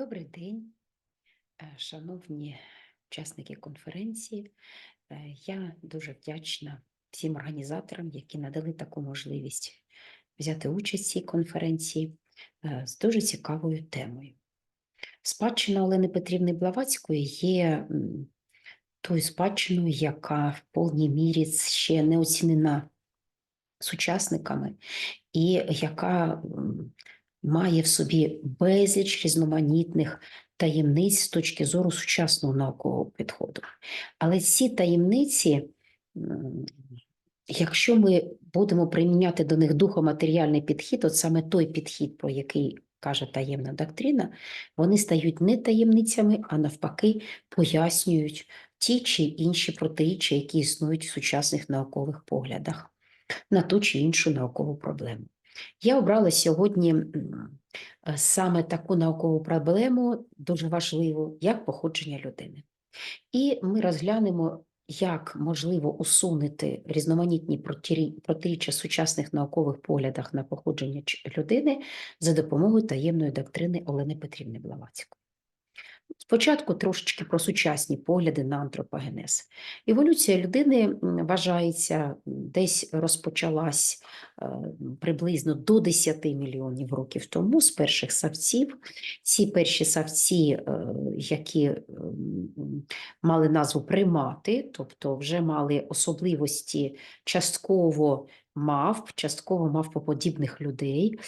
Добрий день, е, шановні учасники конференції. Е, Я дуже вдячна всім організаторам, які надали таку можливість взяти участь в цій конференції е, з дуже цікавою темою. Спадщина Олени Петрівни Блаватської є тою спадщиною, яка в повній мірі ще не оцінена сучасниками, і яка має в собі безліч різноманітних таємниць з точки зору сучасного наукового підходу. Але ці таємниці, якщо ми будемо приміняти до них духоматеріальний підхід, от саме той підхід, про який каже таємна доктрина, вони стають не таємницями, а навпаки пояснюють ті чи інші протиріччя, які існують в сучасних наукових поглядах на ту чи іншу наукову проблему. Я обрала сьогодні е, саме таку наукову проблему, дуже важливу, як походження людини. І ми розглянемо, як можливо усунути різноманітні протиріччя сучасних наукових поглядах на походження людини за допомогою таємної доктрини Олени Петрівни Блаватської. Спочатку трошечки про сучасні погляди на антропогенез. Еволюція людини вважається десь розпочалась е, приблизно до 10 мільйонів років тому з перших савців. Ці перші савці, е, які мали назву примати, тобто вже мали особливості частково мавп, частково мавпоподібних людей.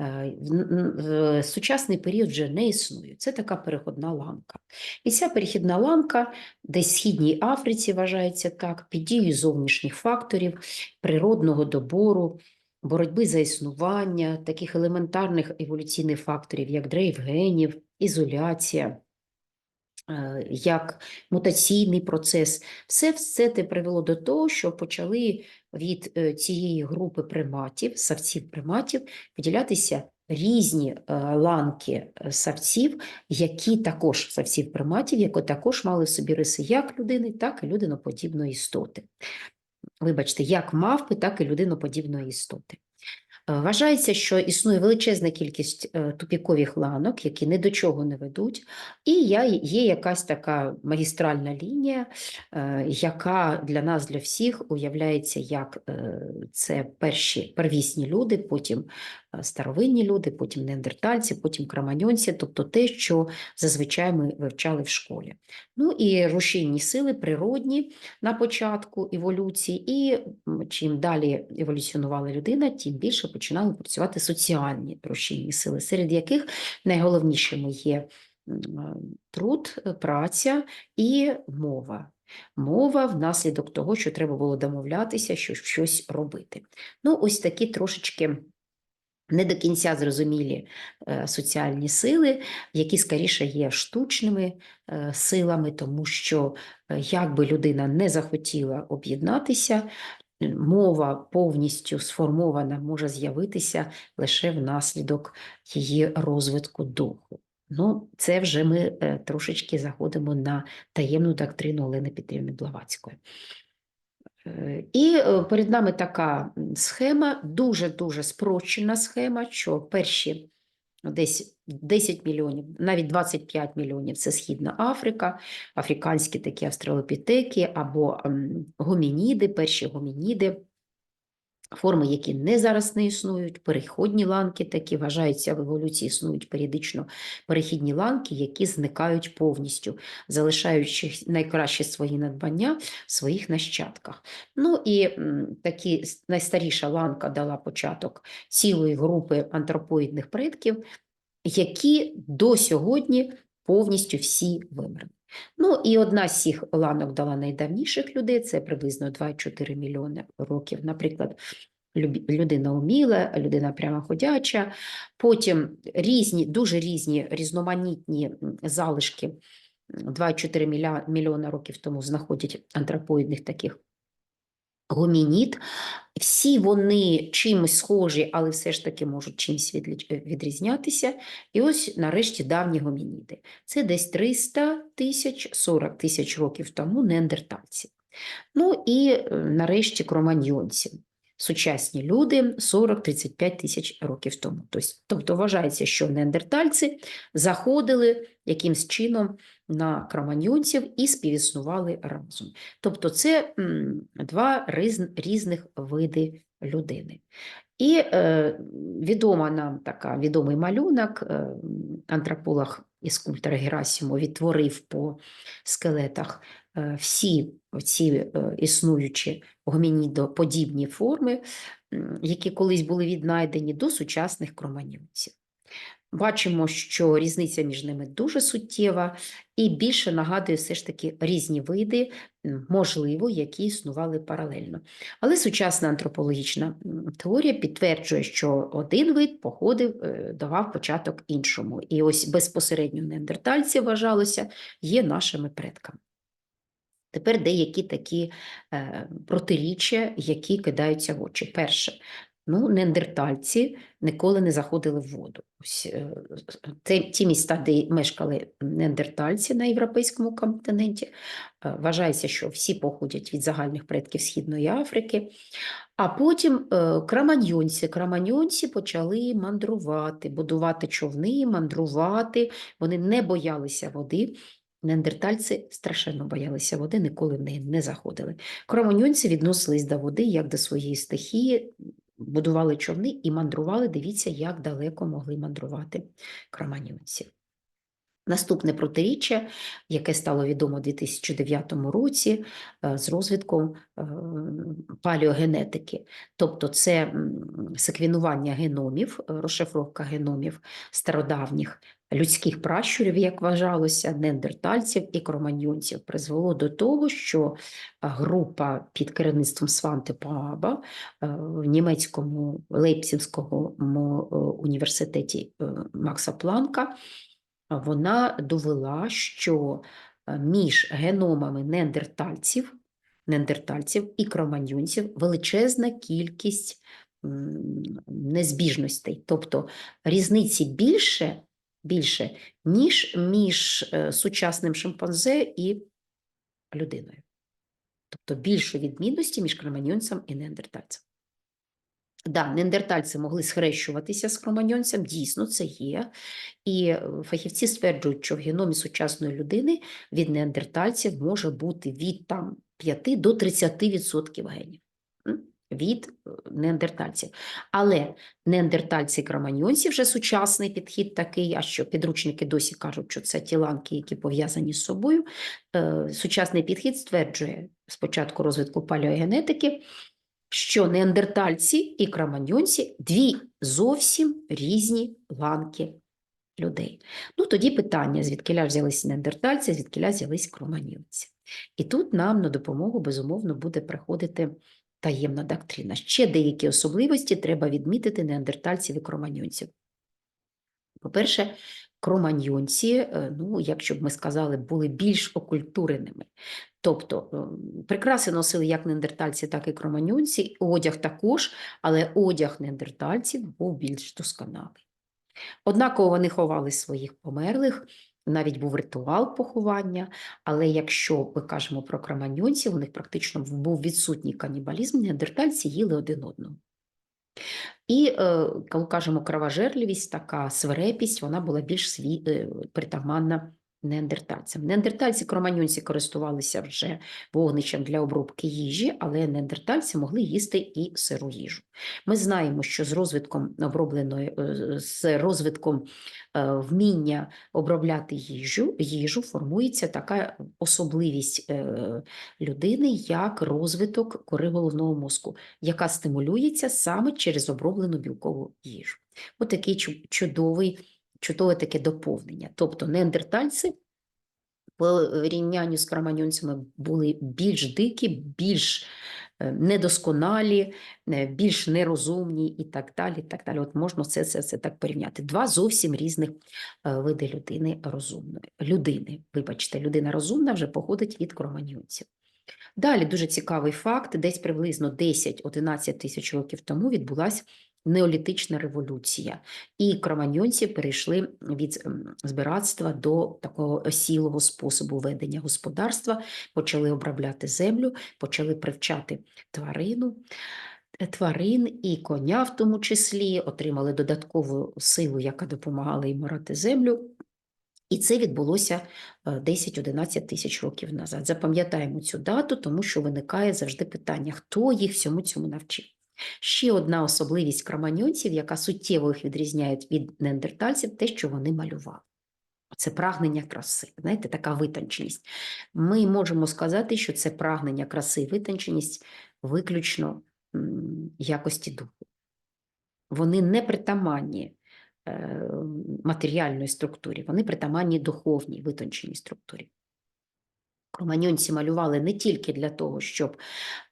Е, в- Сучасний період вже не існує. Це така переходна ланка. І ця перехідна ланка десь в Східній Африці вважається так, під дією зовнішніх факторів, природного добору, боротьби за існування, таких елементарних еволюційних факторів, як дрейф генів, ізоляція. е, Як мутаційний процес, все це привело до того, що почали від е, цієї групи приматів, савців приматів, виділятися різні е, ланки е, савців, які також савців приматів, які також мали в собі риси як людини, так і людиноподібної істоти. Вибачте, як мавпи, так і людиноподібної істоти. Е, Вважається, що існує величезна кількість е, тупікових ланок, які ні до чого не ведуть, і є якась така магістральна лінія, е, яка для нас, для всіх, уявляється як це перші первісні люди, потім старовинні люди, потім неандертальці, потім кроманьонці, тобто те, що зазвичай ми вивчали в школі. Ну і рушійні сили природні на початку еволюції, і чим далі еволюціонувала людина, тим більше починали працювати соціальні рушійні сили, серед яких найголовнішими є е, труд, е, праця і мова. Мова внаслідок того, що треба було домовлятися, що щось робити. Ну, ось такі трошечки не до кінця зрозумілі е, соціальні сили, які скоріше є штучними е, силами, тому що е, як би людина не захотіла об'єднатися, мова повністю сформована може з'явитися лише внаслідок її розвитку духу. Ну, це вже ми трошечки заходимо на таємну доктрину Олени Петрівни Блаватської. Е, І е, перед нами така схема, дуже-дуже спрощена схема, що перші десь 10 мільйонів, навіть 25 мільйонів це Східна Африка, африканські такі австралопітеки або гомініди, перші гомініди. Форми, які не зараз не існують, переходні ланки такі вважаються в еволюції, існують періодично перехідні ланки, які зникають повністю, залишаючи найкращі свої надбання в своїх нащадках. Ну і такі найстаріша ланка дала початок цілої групи антропоїдних предків, які до сьогодні повністю всі вимерли. Ну і одна з цих ланок дала найдавніших людей, це приблизно 2,4 мільйони років, наприклад, людина уміла, людина прямоходяча, потім різні, дуже різні різноманітні залишки м, 2,4 міля- мільйона років тому знаходять антропоїдних таких гомінід. Всі вони чимось схожі, але все ж таки можуть чимось е, відрізнятися. І ось нарешті давні гомініди. Це десь 300 тисяч, 40 тисяч років тому неандертальці. Ну і е, нарешті кроманьйонці. сучасні люди 40-35 тисяч років тому. Тобто, вважається, що неандертальці заходили якимсь чином на кроманьонців і співіснували разом. Тобто це два різних види людини. І е, відома нам така відомий малюнок, е, антрополог і скульптор Герасимо відтворив по скелетах е, всі ці е, існуючі гомінідоподібні форми, м, які колись були віднайдені до сучасних кроманьонців. Бачимо, що різниця між ними дуже суттєва і більше нагадує все ж таки різні види, можливо, які існували паралельно. Але сучасна антропологічна теорія підтверджує, що один вид походив, е, давав початок іншому. І ось безпосередньо неандертальці вважалося є нашими предками. Тепер деякі такі е, протиріччя, які кидаються в очі. Перше, ну, неандертальці ніколи не заходили в воду. Ось, те- ті міста, де мешкали неандертальці на європейському континенті, е, вважається, що всі походять від загальних предків Східної Африки. А потім е, краманьонці. Краманьонці почали мандрувати, будувати човни, мандрувати. Вони не боялися води. Неандертальці страшенно боялися води, ніколи в неї не заходили. Кроманьонці відносились до води як до своєї стихії, будували човни і мандрували. Дивіться, як далеко могли мандрувати кроманьонці. Наступне протиріччя, яке стало відомо у 2009 році е, з розвитком паліогенетики. Тобто це секвенування геномів, е, розшифровка геномів стародавніх людських пращурів, як вважалося, неандертальців і кроманьонців, призвело до того, що е, група під керівництвом Сванте Пааба е, в німецькому Лейпцигському е, університеті Макса Планка вона довела, що між геномами неандертальців, неандертальців і кроманьонців величезна кількість незбіжностей, тобто різниці більше, більше ніж між е, сучасним шимпанзе і людиною. Тобто більше відмінності між кроманьонцем і неандертальцем. Да, неандертальці могли схрещуватися з кроманьонцем, дійсно це є. І е, фахівці стверджують, що в геномі сучасної людини від неандертальців може бути від там, 5 до 30% генів від е, неандертальців. Але неандертальці кроманьонці вже сучасний підхід такий, а що підручники досі кажуть, що це тіланки, які пов'язані з собою. Е, Сучасний підхід стверджує спочатку розвитку палеогенетики, що неандертальці і кроманьонці дві зовсім різні ланки людей. Ну, тоді питання, звідкиля взялись неандертальці, звідкиля взялись кроманьонці. І тут нам на допомогу, безумовно, буде приходити таємна доктрина. Ще деякі особливості треба відмітити неандертальців і кроманьонців. По-перше, кроманьонці, е, ну, якщо б ми сказали, були більш окультуреними. Тобто ем, прикраси носили як неандертальці, так і кроманьонці, одяг також, але одяг неандертальців був більш досконалий. Однаково вони ховали своїх померлих, навіть був ритуал поховання, але якщо ми кажемо про кроманьонців, у них практично був відсутній канібалізм, неандертальці їли один одного. І е, коли кажемо кровожерливість, така свирепість, вона була більш сві... е, притаманна неандертальцям. Неандертальці, кроманьонці користувалися вже вогнищем для обробки їжі, але неандертальці могли їсти і сиру їжу. Ми знаємо, що з розвитком обробленої, е, з розвитком е, вміння обробляти їжу, їжу формується така особливість е, людини, як розвиток кори головного мозку, яка стимулюється саме через оброблену білкову їжу. Ось такий чудовий, чудове таке доповнення. Тобто неандертальці по рівнянню з кроманьонцями були більш дикі, більш е, недосконалі, е, більш нерозумні і так далі. так далі. От можна це, це, це так порівняти. Два зовсім різних е, види людини розумної. Людини, вибачте, людина розумна вже походить від кроманьонців. Далі дуже цікавий факт: десь приблизно 10-11 тисяч років тому відбулася неолітична революція, і кроманьонці перейшли від ем, збиратства до такого осілого способу ведення господарства, почали обробляти землю, почали привчати тварину. е, тварин і коня в тому числі, отримали додаткову силу, яка допомагала їм орати землю. І це відбулося е, 10-11 тисяч років назад. Запам'ятаємо цю дату, тому що виникає завжди питання, хто їх всьому цьому навчив. Ще одна особливість кроманьонців, яка суттєво їх відрізняє від неандертальців, те, що вони малювали. Це прагнення краси, знаєте, така витонченість. Ми можемо сказати, що це прагнення краси і витонченість виключно якості духу. Вони не притаманні е, матеріальної структурі, вони притаманні духовній витонченій структурі. Кроманьонці малювали не тільки для того, щоб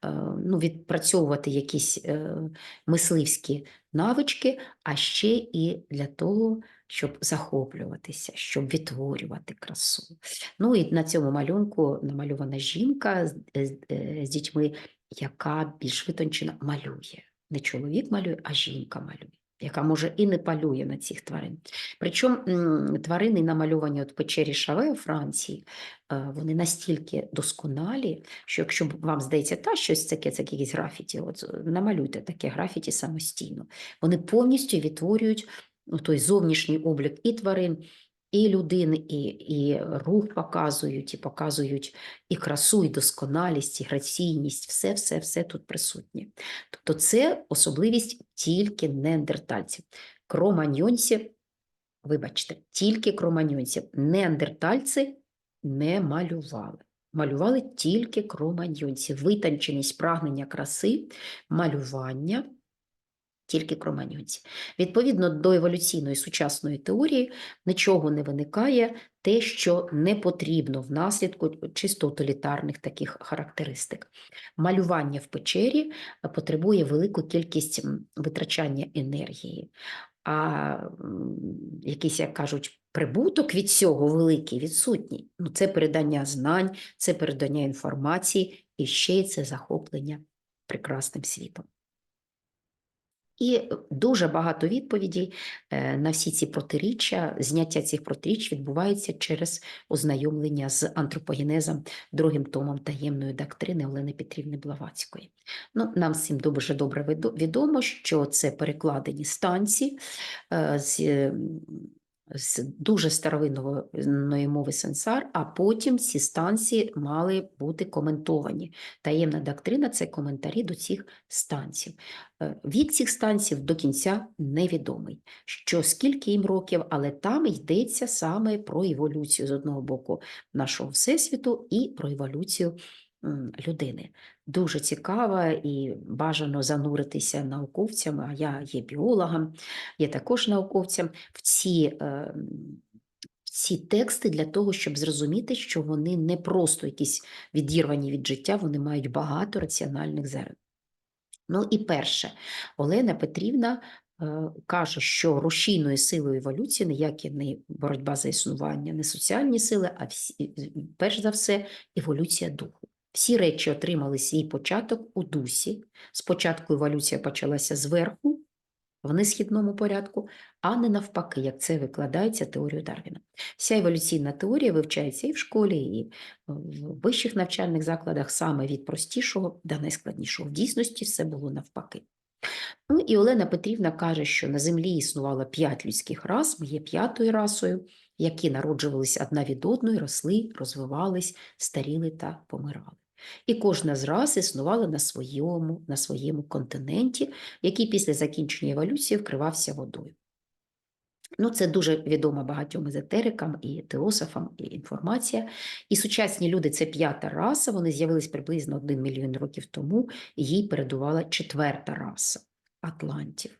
е, ну, відпрацьовувати якісь е, мисливські навички, а ще і для того, щоб захоплюватися, щоб відтворювати красу. Ну і на цьому малюнку намальована жінка з, з, е, з дітьми, яка більш витончено малює. Не чоловік малює, а жінка малює, яка може і не палює на цих тварин. Причому тварини, намальовані от в печері Шаве у Франції, е, вони настільки досконалі, що якщо вам здається, та щось таке, це якісь графіті, от е, намалюйте таке графіті самостійно. Вони повністю відтворюють той зовнішній облік і тварин, і людини, і, і рух показують, і показують і красу, і досконалість, і граційність, все, все, все тут присутнє. Тобто це особливість тільки неандертальців. Кроманьонці, вибачте, тільки кроманьонців. Неандертальці не малювали. Малювали тільки кроманьонці. Витонченість прагнення краси, малювання тільки кроманьонці. Відповідно до еволюційної сучасної теорії нічого не виникає те, що не потрібно внаслідку чисто тоталітарних таких характеристик. Малювання в печері потребує велику кількість витрачання енергії. А якийсь, як кажуть, прибуток від цього великий відсутній. Ну, це передання знань, це передання інформації і ще й це захоплення прекрасним світом. І дуже багато відповідей е, на всі ці протиріччя, зняття цих протиріч відбувається через ознайомлення з антропогенезом, другим томом таємної доктрини Олени Петрівни Блаватської. Ну, нам всім дуже добре відомо, що це перекладені станції е, з, з дуже старовинної мови сенсар, а потім ці станції мали бути коментовані. Таємна доктрина це коментарі до цих станцій. Е, Вік цих станцій до кінця невідомий, що скільки їм років, але там йдеться саме про еволюцію з одного боку нашого всесвіту і про еволюцію людини. Дуже цікаво і бажано зануритися науковцями, а я є біологом, є також науковцем в ці. е, Ці тексти для того, щоб зрозуміти, що вони не просто якісь відірвані від життя, вони мають багато раціональних зерен. Ну і перше, Олена Петрівна е, каже, що рушійною силою еволюції ніякі не боротьба за існування, не соціальні сили, а всі, перш за все еволюція духу. Всі речі отримали свій початок у дусі. Спочатку еволюція почалася зверху, в несхідному порядку, а не навпаки, як це викладається теорією Дарвіна. Вся еволюційна теорія вивчається і в школі, і в вищих навчальних закладах саме від простішого до найскладнішого. В дійсності все було навпаки. Ну і Олена Петрівна каже, що на землі існувало п'ять людських рас, ми є п'ятою расою, які народжувалися одна від одної, росли, розвивались, старіли та помирали. І кожна з рас існувала на своєму, на своєму континенті, який після закінчення еволюції вкривався водою. Ну, це дуже відома багатьом езотерикам і теософам і інформація. І сучасні люди це п'ята раса, вони з'явились приблизно один мільйон років тому, їй передувала четверта раса атлантів.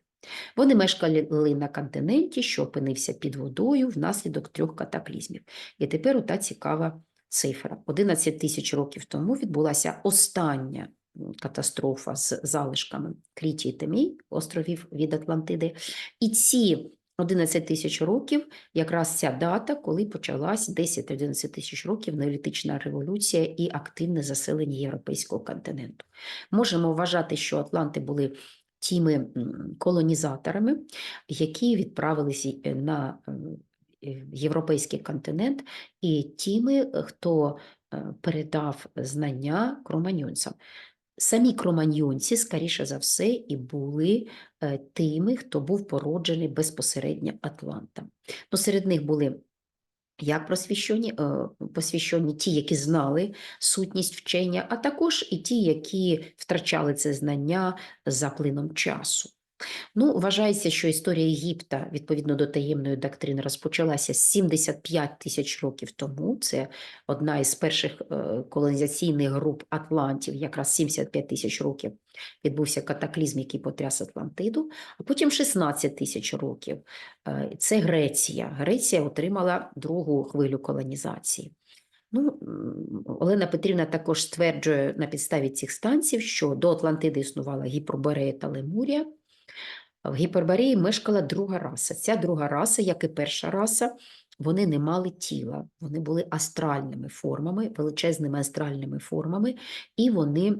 Вони мешкали на континенті, що опинився під водою внаслідок трьох катаклізмів. І тепер ота цікава цифра. 11 тисяч років тому відбулася остання катастрофа з залишками Кріті і Темій, островів від Атлантиди. І ці 11 тисяч років якраз ця дата, коли почалась 10-11 тисяч років неолітична революція і активне заселення європейського континенту. Можемо вважати, що Атланти були тими колонізаторами, які відправилися на е, е, європейський континент, і тими, хто е, передав знання кроманьонцям. самі кроманьйонці, скоріше за все, і були е, тими, хто був породжений безпосередньо Атлантом. Ну, серед них були як просвіщені, е, посвящені ті, які знали сутність вчення, а також і ті, які втрачали це знання за плином часу. Ну, вважається, що історія Єгипта відповідно до таємної доктрини розпочалася 75 тисяч років тому. Це одна із перших е, колонізаційних груп Атлантів, якраз 75 тисяч років відбувся катаклізм, який потряс Атлантиду, а потім 16 тисяч років. Е, Це Греція. Греція отримала другу хвилю колонізації. Ну, Олена Петрівна також стверджує на підставі цих станцій, що до Атлантиди існувала Гіперборея та Лемурія. В Гіпербарії мешкала друга раса. Ця друга раса, як і перша раса, вони не мали тіла, вони були астральними формами, величезними астральними формами, і вони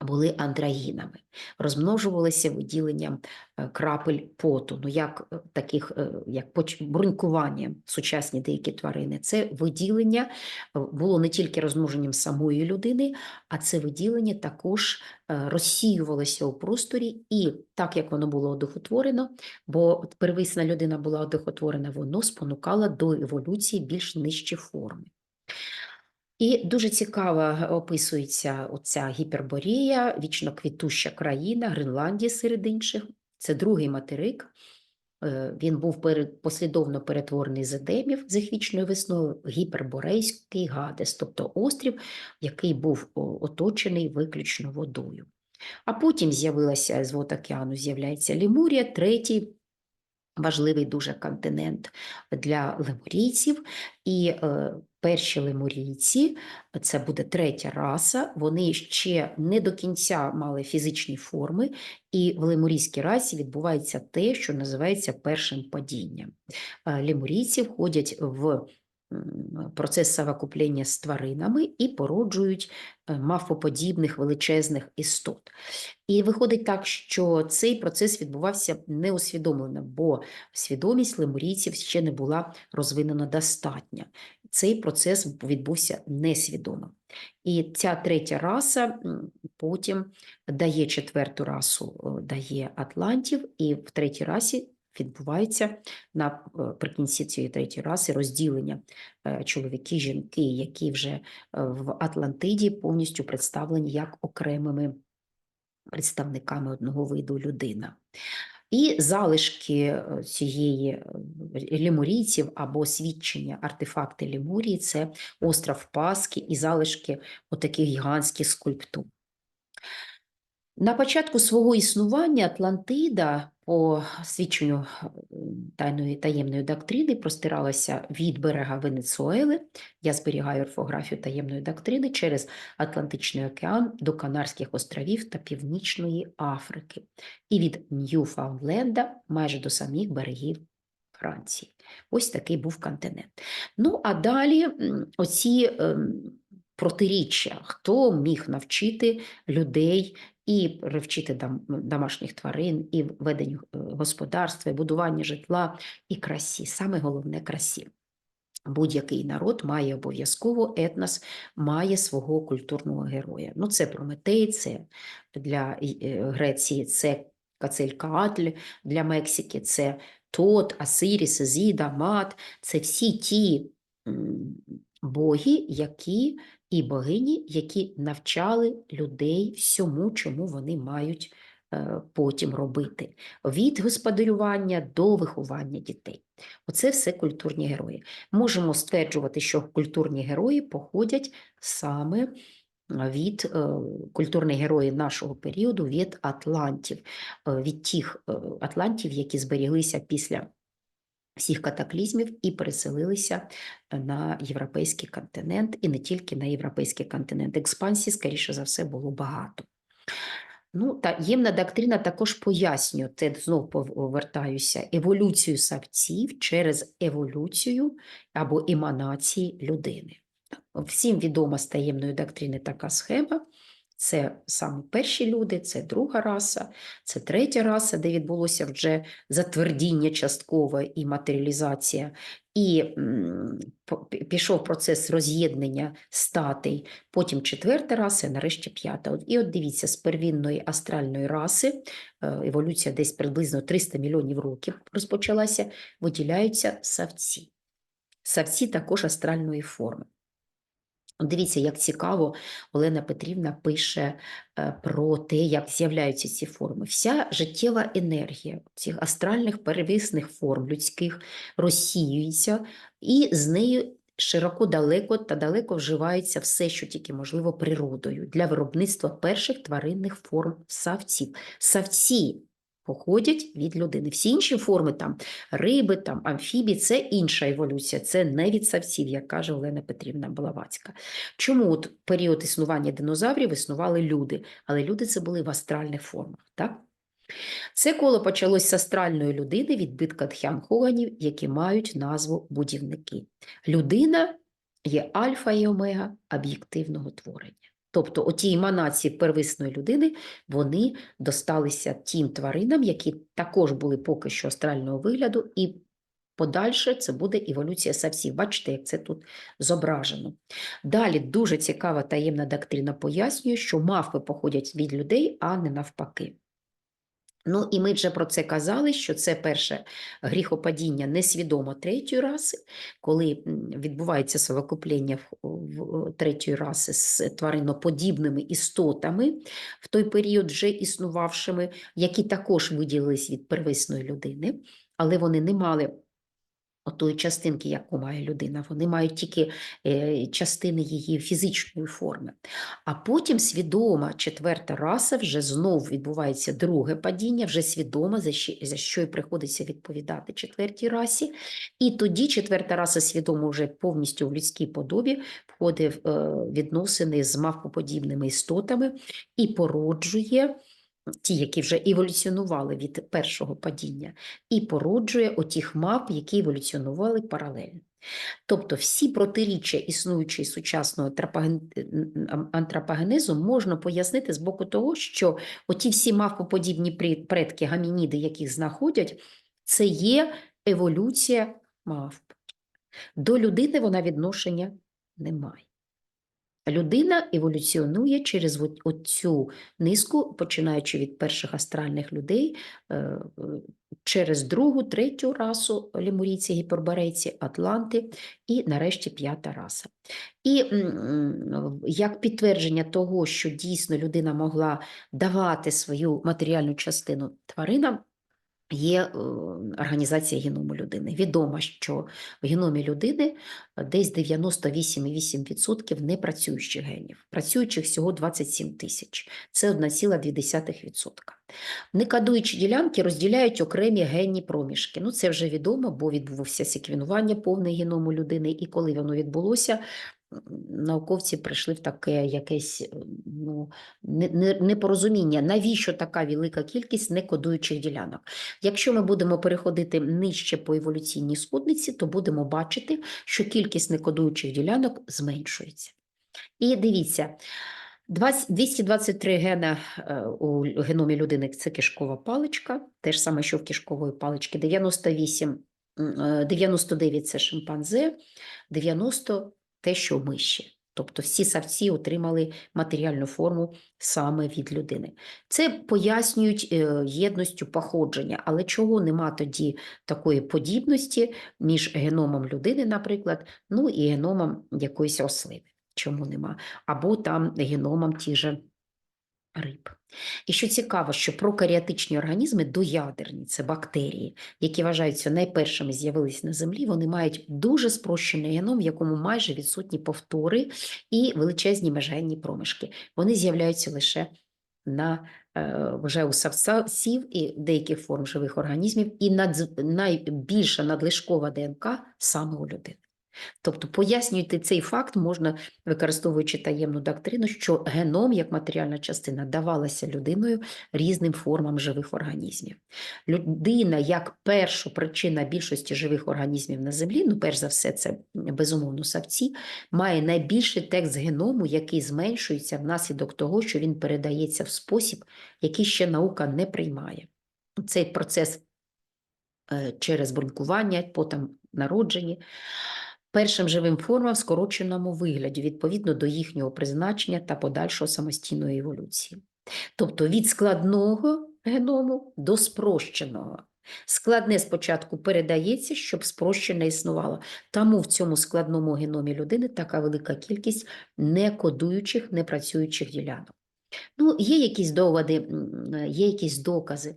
були андрогінами, розмножувалися виділенням е, крапель поту, ну як е, таких, е, як брунькування, сучасні деякі тварини. Це виділення було не тільки розмноженням самої людини, а це виділення також розсіювалося у просторі, і так як воно було одухотворено, бо от первісна людина була одухотворена, воно спонукало до еволюції більш нижчі форми. І дуже цікаво описується оця гіперборія, вічно квітуща країна, Гренландія серед інших. Це другий материк. Е, Він був послідовно перетворений з Едемів з їх вічною весною гіперборейський Гадес, тобто острів, який був оточений виключно водою. А потім з'явилася з вод океану, з'являється Лемурія, третій важливий дуже континент для лемурійців. І е, перші лемурійці, це буде третя раса, вони ще не до кінця мали фізичні форми, і в лемурійській расі відбувається те, що називається першим падінням. Е, Лемурійці входять в процес совокуплення з тваринами і породжують е, мавпоподібних величезних істот. І виходить так, що цей процес відбувався неусвідомлено, бо свідомість лемурійців ще не була розвинена достатньо. Цей процес відбувся несвідомо. І ця третя раса потім дає четверту расу, дає атлантів, і в третій расі відбувається наприкінці цієї третьої раси розділення е, чоловіки, жінки, які вже е, в Атлантиді повністю представлені як окремими представниками одного виду людина. І залишки е, цієї е, лемурійців або свідчення артефакти Лемурії це остров Пасхи і залишки отаких гігантських скульптур. На початку свого існування Атлантида, по свідченню е, тайної таємної доктрини, простиралася від берега Венесуели. Я зберігаю орфографію таємної доктрини через Атлантичний океан до Канарських островів та Північної Африки, і від Ньюфаундленда майже до самих берегів Франції. Ось такий був континент. Ну а далі оці ем, протиріччя, хто міг навчити людей і дом- домашніх тварин, і веденню е, господарства, і будування житла, і красі. Саме головне красі. Будь-який народ має обов'язково етнос, має свого культурного героя. Ну, це Прометей, це для е, Греції це Кацелькаатль, для Мексики це Тот, Асиріс, Езіда, Мат. Це всі ті боги, які і богині, які навчали людей всьому, чому вони мають е, потім робити. Від господарювання до виховання дітей. Оце все культурні герої. Можемо стверджувати, що культурні герої походять саме від е, культурні герої нашого періоду від атлантів, е, від тих е, атлантів, які зберіглися після всіх катаклізмів і переселилися на європейський континент, і не тільки на європейський континент. Експансії, скоріше за все, було багато. Ну, таємна доктрина також пояснює, це знов повертаюся, еволюцію савців через еволюцію або еманації людини. Всім відома з таємної доктрини така схема. Це саме перші люди, це друга раса, це третя раса, де відбулося вже затвердіння часткове і матеріалізація, і пішов процес роз'єднання статей, потім четверта раса, і нарешті п'ята. І от дивіться, з первинної астральної раси, е, еволюція десь приблизно 300 мільйонів років розпочалася, виділяються савці. Савці також астральної форми. От Дивіться, як цікаво, Олена Петрівна пише е, про те, як з'являються ці форми. Вся життєва енергія цих астральних первісних форм людських розсіюється, і з нею широко далеко та далеко вживається все, що тільки можливо природою для виробництва перших тваринних форм савців. Савці походять від людини. Всі інші форми там риби, там амфібії це інша еволюція, це не від савців, як каже Олена Петрівна Блавацька. Чому от період існування динозаврів існували люди, але люди це були в астральних формах, так? Це коло почалось з астральної людини відбитка тхян-хуганів, які мають назву будівники. Людина є альфа і омега об'єктивного творення. Тобто оті еманації первисної людини, вони досталися тим тваринам, які також були поки що астрального вигляду, і подальше це буде еволюція савців. Бачите, як це тут зображено. Далі дуже цікава таємна доктрина пояснює, що мавпи походять від людей, а не навпаки. Ну, і ми вже про це казали, що це перше гріхопадіння несвідомо третьої раси, коли відбувається совокуплення в, третьої раси з твариноподібними істотами, в той період вже існувавшими, які також виділились від первисної людини, але вони не мали отої частинки, яку має людина, вони мають тільки е, частини її фізичної форми. А потім свідома четверта раса вже знов відбувається друге падіння, вже що, за що і приходиться відповідати четвертій расі. І тоді четверта раса свідомо вже повністю в людській подобі входить в е, відносини з мавпоподібними істотами і породжує. Ті, які вже еволюціонували від першого падіння, і породжує отіх мап, які еволюціонували паралельно. Тобто всі протиріччя існуючої сучасного антропогенезу можна пояснити з боку того, що оті всі мавпоподібні предки гамініди, яких знаходять, це є еволюція мавп. До людини вона відношення не має. Людина еволюціонує через оцю низку, починаючи від перших астральних людей, е, е, через другу, третю расу лемурійці, гіперборейці, атланти і нарешті п'ята раса. І як підтвердження того, що дійсно людина могла давати свою матеріальну частину тваринам, Є е, організація геному людини. Відомо, що в геномі людини е, десь 98,8% непрацюючих генів. Працюючих всього 27 тисяч. Це 1,2%. Некодуючі ділянки розділяють окремі генні проміжки. Ну, це вже відомо, бо відбувся секвенування повне геному людини, і коли воно відбулося, науковці прийшли в таке якесь е, ну, не- не- непорозуміння, навіщо така велика кількість некодуючих ділянок. Якщо ми будемо переходити нижче по еволюційній скудниці, то будемо бачити, що кількість некодуючих ділянок зменшується. І дивіться, 223 гена е, у геномі людини це кишкова паличка, те ж саме, що в кишкової палички, 98, е, 99 це шимпанзе, 90 те, що миші. Тобто всі савці отримали матеріальну форму саме від людини. Це пояснюють е, єдністю походження, але чого нема тоді такої подібності між геномом людини, наприклад, ну і геномом якоїсь рослини? Чому нема? Або там геномом ті же риб. І що цікаво, що прокаріотичні організми доядерні, це бактерії, які вважаються найпершими з'явились на землі, вони мають дуже спрощений геном, в якому майже відсутні повтори і величезні межгенні проміжки. Вони з'являються лише на е, вже у савців і деяких форм живих організмів, і надз- найбільша надлишкова ДНК саме у людини. Тобто пояснювати цей факт можна, використовуючи таємну доктрину, що геном як матеріальна частина давалася людиною різним формам живих організмів. Людина як перша причина більшості живих організмів на землі, ну перш за все, це безумовно савці, має найбільший текст геному, який зменшується внаслідок того, що він передається в спосіб, який ще наука не приймає. Цей процес е, через брунькування, потім народження, першим живим формам в скороченому вигляді, відповідно до їхнього призначення та подальшого самостійної еволюції. Тобто від складного геному до спрощеного. Складне спочатку передається, щоб спрощене існувало. Тому в цьому складному геномі людини така велика кількість некодуючих, непрацюючих ділянок. Ну, є якісь доводи, є якісь докази,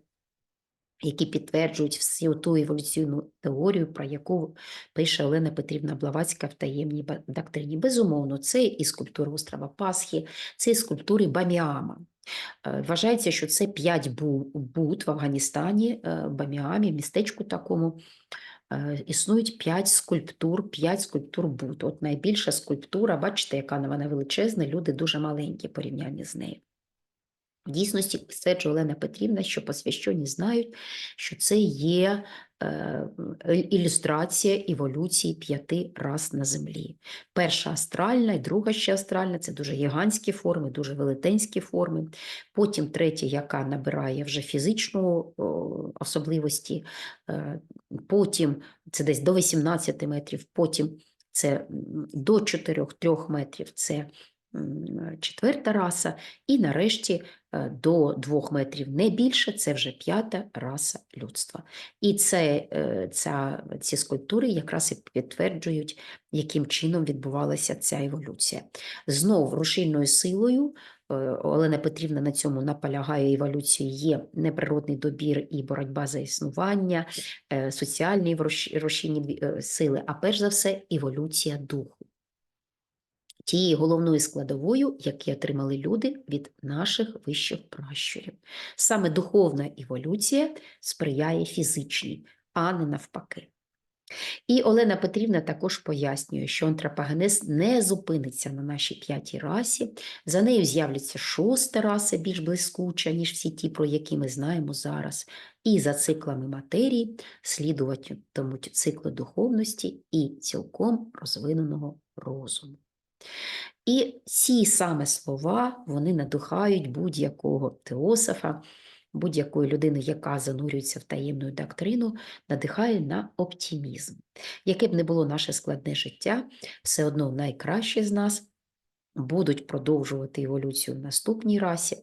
які підтверджують всю ту еволюційну теорію, про яку пише Олена Петрівна Блавацька в таємній доктрині. Безумовно, це і скульптура острова Пасхи, це і скульптури Баміама. Е, Вважається, що це п'ять бу- бут в Афганістані, е, Баміамі, містечку такому. е, Існують п'ять скульптур, п'ять скульптур бут. От найбільша скульптура, бачите, яка вона величезна, люди дуже маленькі порівнянні з нею. В дійсності стверджує Олена Петрівна, що посвящені знають, що це є е, ілюстрація еволюції п'яти рас на землі. Перша астральна і друга ще астральна це дуже гігантські форми, дуже велетенські форми. Потім третя, яка набирає вже фізичну о, особливості, е, потім це десь до 18 метрів, потім це до 4-3 метрів. Це четверта раса, і нарешті до 2 метрів не більше, це вже п'ята раса людства. І це, е, ця, ці скульптури якраз і підтверджують, яким чином відбувалася ця еволюція. Знов рушійною силою е, Олена Петрівна на цьому наполягає еволюцію, є неприродний добір і боротьба за існування, е, соціальні рушійні е, сили, а перш за все еволюція духу тією головною складовою, які отримали люди від наших вищих пращурів. Саме духовна еволюція сприяє фізичній, а не навпаки. І Олена Петрівна також пояснює, що антропогенез не зупиниться на нашій п'ятій расі, за нею з'являться шоста раса, більш блискуча, ніж всі ті, про які ми знаємо зараз. І за циклами матерії слідуватимуть цикли духовності і цілком розвиненого розуму. І ці саме слова вони надихають будь-якого теософа, будь-якої людини, яка занурюється в таємну доктрину, надихає на оптимізм. Яке б не було наше складне життя, все одно найкращі з нас будуть продовжувати еволюцію в наступній расі.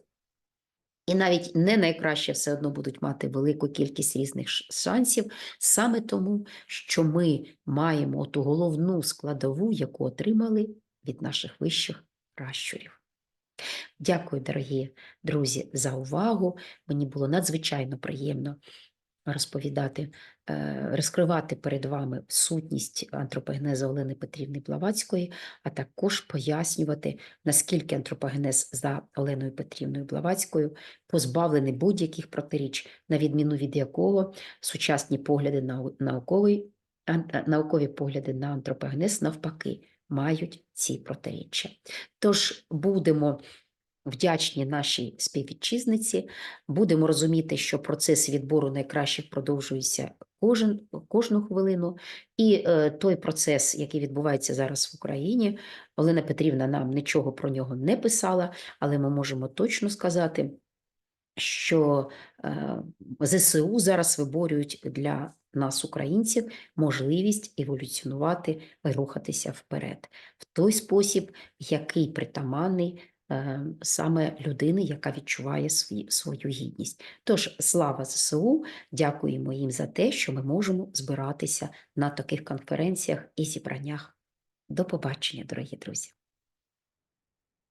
І навіть не найкраще все одно будуть мати велику кількість різних шансів, саме тому, що ми маємо ту головну складову, яку отримали від наших вищих пращурів. Дякую, дорогі друзі, за увагу. Мені було надзвичайно приємно розповідати, е, розкривати перед вами сутність антропогенезу Олени Петрівни Блаватської, а також пояснювати, наскільки антропогенез за Оленою Петрівною Блаватською позбавлений будь-яких протиріч, на відміну від якого сучасні погляди на наукові погляди на антропогенез навпаки мають ці протиріччя. Тож будемо вдячні нашій співвітчизниці, будемо розуміти, що процес відбору найкращих продовжується кожен, кожну хвилину. І е, той процес, який відбувається зараз в Україні, Олена Петрівна нам нічого про нього не писала, але ми можемо точно сказати, що е, ЗСУ зараз виборюють для нас, українців, можливість еволюціонувати і рухатися вперед в той спосіб, який притаманний е, саме людини, яка відчуває свої, свою гідність. Тож, слава ЗСУ, дякуємо їм за те, що ми можемо збиратися на таких конференціях і зібраннях. До побачення, дорогі друзі!